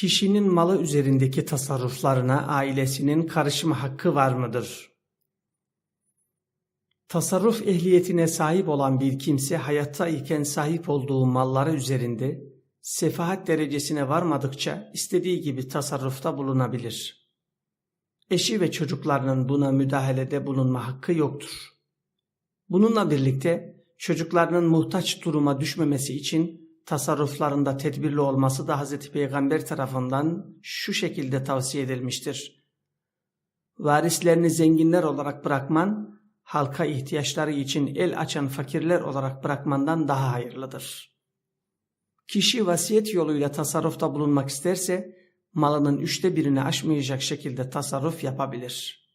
Kişinin malı üzerindeki tasarruflarına ailesinin karışma hakkı var mıdır? Tasarruf ehliyetine sahip olan bir kimse hayatta iken sahip olduğu malları üzerinde sefahat derecesine varmadıkça istediği gibi tasarrufta bulunabilir. Eşi ve çocuklarının buna müdahalede bulunma hakkı yoktur. Bununla birlikte çocuklarının muhtaç duruma düşmemesi için tasarruflarında tedbirli olması da Hz. Peygamber tarafından şu şekilde tavsiye edilmiştir. Varislerini zenginler olarak bırakman, halka ihtiyaçları için el açan fakirler olarak bırakmandan daha hayırlıdır. Kişi vasiyet yoluyla tasarrufta bulunmak isterse, malının üçte birini aşmayacak şekilde tasarruf yapabilir.